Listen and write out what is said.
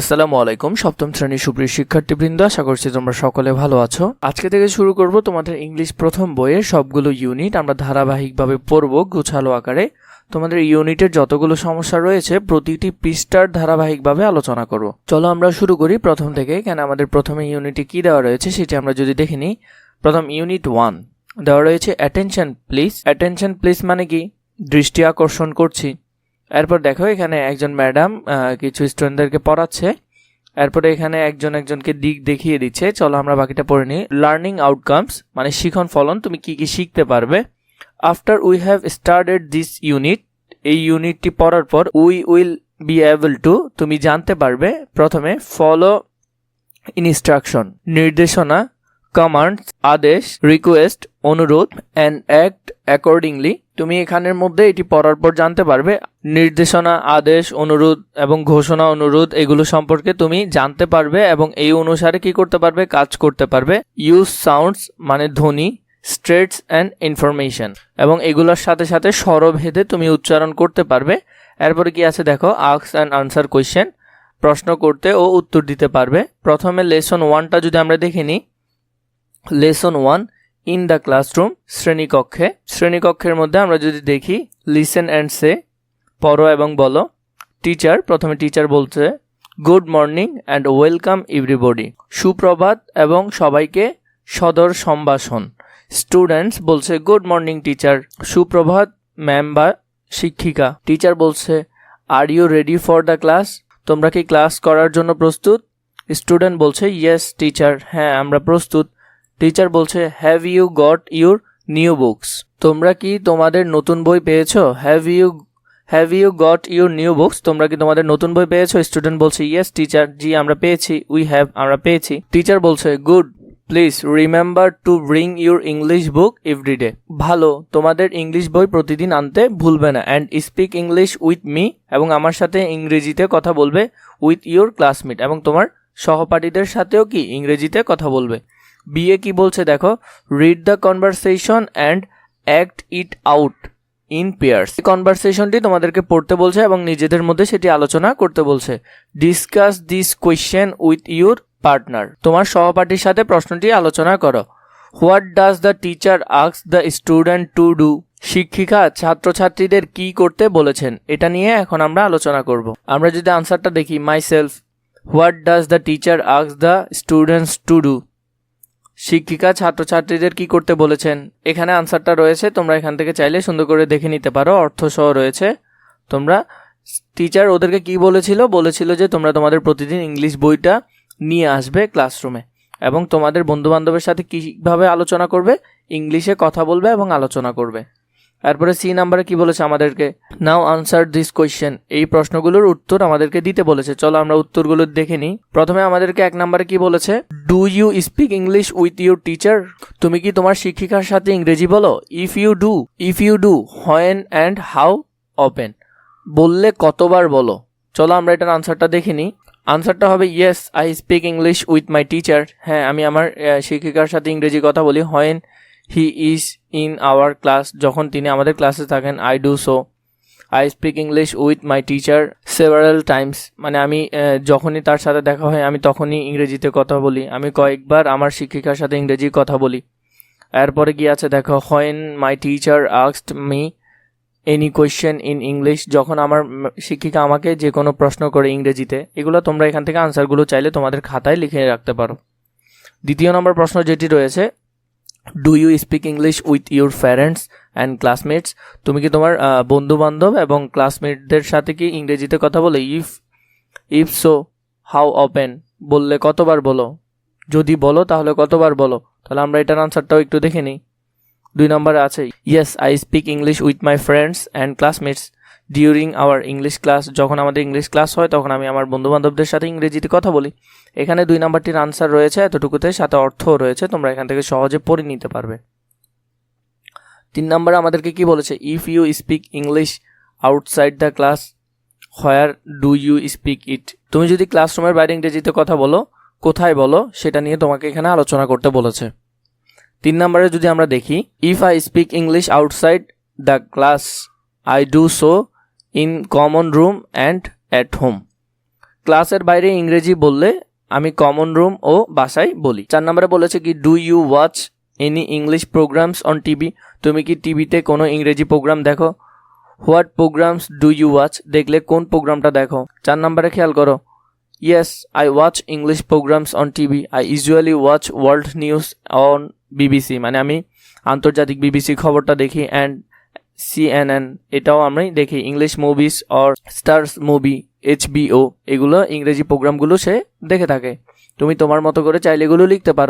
আসসালামু আলাইকুম, সপ্তম শ্রেণির সুপ্রিয় শিক্ষার্থীবৃন্দ, আশা করছি তোমরা সকলে ভালো আছো। আজকে থেকে শুরু করব তোমাদের ইংলিশ প্রথম বইয়ের সবগুলো ইউনিট আমরা ধারাবাহিকভাবে পড়ব গুছালো আকারে। তোমাদের ইউনিটের যতগুলো সমস্যা রয়েছে, প্রতিটি পৃষ্ঠার ধারাবাহিকভাবে আলোচনা করব। চলো আমরা শুরু করি প্রথম থেকে, কেন আমাদের প্রথমে ইউনিটে কি দেওয়া রয়েছে সেটি আমরা যদি দেখে নিই। প্রথম ইউনিট ওয়ান দেওয়া রয়েছে অ্যাটেনশন প্লিজ অ্যাটেনশন প্লিজ মানে কি? দৃষ্টি আকর্ষণ করছি। এরপর দেখো, এখানে একজন ম্যাডাম কিছু স্টুডেন্টদেরকে পড়াচ্ছে। এরপরে এখানে একজন একজনকে দিক দেখিয়ে দিচ্ছে, চলো আমরা বাকিটা পড়ে নিই। লার্নিং আউটকামস মানে শিখন ফলন, তুমি কি কি শিখতে পারবে? After we have started this unit এই ইউনিটটি পড়ার পর we will be able to তুমি জানতে পারবে, প্রথমে ফলো ইনস্ট্রাকশন নির্দেশনা কমান্ডস আদেশ রিকোয়েস্ট অনুরোধ অ্যান্ড অ্যাক্ট অ্যাকর্ডিংলি তুমি এখানের মধ্যে এটি পড়ার পর জানতে পারবে, নির্দেশনা, আদেশ, অনুরোধ এবং ঘোষণা, অনুরোধ, এগুলো সম্পর্কে তুমি জানতে পারবে এবং এই অনুসারে কি করতে পারবে, কাজ করতে পারবে। ইউজ সাউন্ডস মানে ধ্বনি স্ট্রেটস অ্যান্ড ইনফরমেশন এবং এগুলোর সাথে সাথে স্বরভেদে তুমি উচ্চারণ করতে পারবে। এরপরে কি আছে দেখো আক্স অ্যান্ড আনসার কোয়েশ্চেন প্রশ্ন করতে ও উত্তর দিতে পারবে। প্রথমে লেসন ওয়ানটা যদি আমরা দেখে নিই। Lesson one in the classroom শ্রেণীকক্ষে। শ্রেণীকক্ষের মধ্যে আমরা যদি দেখি, লিসেন অ্যান্ড সে, পড়ো এবং বলো। টিচার, প্রথমে টিচার বলছে, good morning and welcome everybody. সুপ্রভাত এবং সবাইকে সদর সম্ভাষণ। স্টুডেন্টস বলছে, গুড মর্নিং টিচার। সুপ্রভাত, ম্যাম বা শিক্ষিকা। টিচার বলছে are you ready for the class তোমরা কি ক্লাস করার জন্য প্রস্তুত? স্টুডেন্ট বলছে ইয়েস টিচার হ্যাঁ আমরা প্রস্তুত। টিচার বলছে have you got your new books তোমরা কি তোমাদের নতুন বই পেয়েছ? Have you have you got your new books তোমরা কি তোমাদের নতুন বই পেয়েছ? স্টুডেন্ট বলছে ইয়েস টিচার জি, আমরা পেয়েছি উই হ্যাভ আমরা পেয়েছি। টিচার বলছে good please remember to bring your English book every day ভালো, তোমাদের ইংলিশ বই প্রতিদিন আনতে ভুলবে না and speak English with me এবং আমার সাথে ইংরেজিতে কথা বলবে উইথ ইউর ক্লাসমেট এবং তোমার সহপাঠীদের সাথেও কি ইংরেজিতে কথা বলবে? বিয়ে কি বলছে দেখো read the conversation and act it out in pairs এই কনভারসেশনটি তোমাদেরকে পড়তে বলছে এবং নিজেদের মধ্যে সেটি আলোচনা করতে বলছে। Discuss this question with your partner তোমার সহপাঠীর সাথে প্রশ্নটি আলোচনা করো। What does the teacher asks the student to do শিক্ষিকা, ছাত্রছাত্রীদের কি করতে বলেছেন? এটা নিয়ে এখন আমরা আলোচনা করব। আমরা যদি আনসারটা দেখি myself what does the teacher asks the students to do শিক্ষিকা ছাত্রছাত্রীদের কি করতে বলেছেন? এখানে আনসারটা রয়েছে, তোমরা এখান থেকে চাইলে সুন্দর করে দেখে নিতে পারো অর্থ সহ রয়েছে। তোমরা টিচার ওদেরকে কি বলেছিল? বলেছিল যে তোমরা তোমাদের প্রতিদিন ইংলিশ বইটা নিয়ে আসবে ক্লাসরুমে এবং তোমাদের বন্ধুবান্ধবের সাথে কীভাবে আলোচনা করবে? ইংলিশে কথা বলবে এবং আলোচনা করবে। তারপরে সি নাম্বারে কি বলেছে আমাদেরকে? নাও আনসার দিস কোয়েশ্চেন এই প্রশ্নগুলোর উত্তর আমাদেরকে দিতে বলেছে। চলো আমরা উত্তরগুলো দেখে নিই। প্রথমে আমাদেরকে এক নাম্বারে কি বলেছে? Do you speak English with your teacher তুমি কি তোমার শিক্ষিকার সাথে ইংরেজি বলো? If you do if you do when and how often বললে কতবার বলো? চলো আমরা এটার আনসারটা দেখে নিই। আনসারটা হবে yes I speak English with my teacher হ্যাঁ আমি আমার শিক্ষিকার সাথে ইংরেজি কথা বলি। When he is in our class যখন তিনি আমাদের ক্লাসে থাকেন I do so I speak English with my teacher several times মানে আমি যখনই তার সাথে দেখা হয়, আমি তখনই ইংরেজিতে কথা বলি। আমি কয়েকবার আমার শিক্ষিকার সাথে ইংরেজি কথা বলি। এরপরে কি আছে, দেখো when my teacher asked me any question in English যখন আমার শিক্ষিকা আমাকে যে কোনো প্রশ্ন করে ইংরেজিতে, এগুলো তোমরা এখান থেকে আনসারগুলো চাইলে তোমাদের খাতায় লিখে রাখতে পারো। দ্বিতীয় নম্বর প্রশ্ন যেটি রয়েছে do you speak English with your parents and classmates তুমি কি তোমার বন্ধু বান্ধব এবং ক্লাসমেটদের সাথে কি ইংরেজিতে কথা বলে? If if so how often বললে কতবার বলো? যদি বলো, তাহলে কতবার বলো? তাহলে আমরা এটার আনসারটাও একটু দেখে নিই। দুই নম্বরে আছে yes I speak English with my friends and classmates during our English class যখন আমাদের ইংলিশ ক্লাস হয়, তখন আমি আমার বন্ধু বান্ধবদের সাথে ইংরেজিতে কথা বলি। এখানে দুই নাম্বারটির আনসার রয়েছে, এতটুকুতে সাথে অর্থও রয়েছে, তোমরা এখান থেকে সহজে পড়ে নিতে পারবে। তিন নম্বরে আমাদেরকে কি বলেছে? If you speak English outside the class where do you speak it তুমি যদি ক্লাসরুমের বাইরে ইংরেজিতে কথা বলো, কোথায় বলো, সেটা নিয়ে তোমাকে এখানে আলোচনা করতে বলেছে। তিন নম্বরে যদি আমরা দেখি if I speak English outside the class I do so in common room and at home ক্লাসের বাইরে ইংরেজি বললে আমি কমন রুম ও বাসায় বলি। চার নম্বরে বলেছে কি do you watch any English programmes on TV তুমি কি টিভিতে কোনো ইংরেজি প্রোগ্রাম দেখো? What programmes do you watch দেখলে কোন প্রোগ্রামটা দেখো? চার নম্বরে খেয়াল করো। Yes I watch English programmes on TV I usually watch world news on BBC মানে আমি আন্তর্জাতিক বিবিসি খবরটা দেখি অ্যান্ড সিএনএন এটাও আমি দেখি। English movies or stars movie HBO এগুলো ইংরেজি প্রোগ্রামগুলো সে দেখে থাকে। তুমি তোমার মতো করে চাইলে এগুলো লিখতে পারো।